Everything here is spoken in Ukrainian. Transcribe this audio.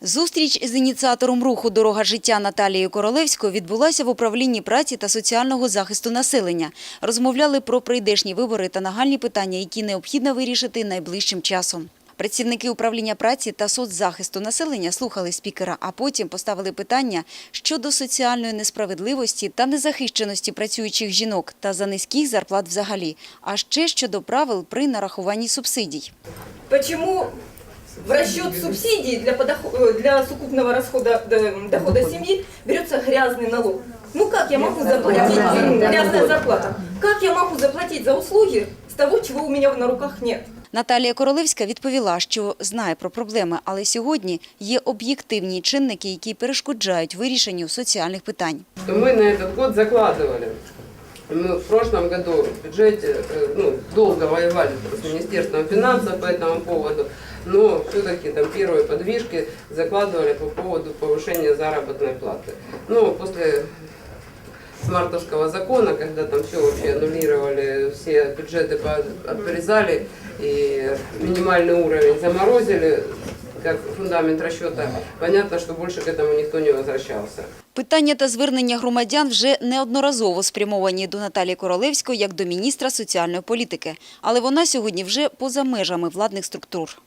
Зустріч з ініціатором руху «Дорога життя» Наталією Королевською відбулася в управлінні праці та соціального захисту населення. Розмовляли про прийдешні вибори та нагальні питання, які необхідно вирішити найближчим часом. Працівники управління праці та соцзахисту населення слухали спікера, а потім поставили питання щодо соціальної несправедливості та незахищеності працюючих жінок та за низьких зарплат взагалі, а ще щодо правил при нарахуванні субсидій. Почему в расчет субсидий для, подохо- э, для сукупного расхода э, дохода семьи берется грязный налог? Ну как я могу заплатить, грязная зарплата, как я могу заплатить за услуги с того, чего у меня на руках нет? Наталія Королевська відповіла, що знає про проблеми, але сьогодні є об'єктивні чинники, які перешкоджають вирішенню соціальних питань. что мы на этот год закладывали. Мы в прошлом году в бюджете э, ну, долго воевали с Министерством финансов по этому поводу, но все-таки там первые подвижки закладывали по поводу повышения заработной платы. Но после смартовского закона, когда там все вообще аннулировали, все бюджеты по- отрезали и минимальный уровень заморозили, как фундамент расчета, понятно, что больше к этому никто не возвращался. Питання та звернення громадян вже неодноразово спрямовані до Наталії Королевської як до міністра соціальної політики. Але вона сьогодні вже поза межами владних структур.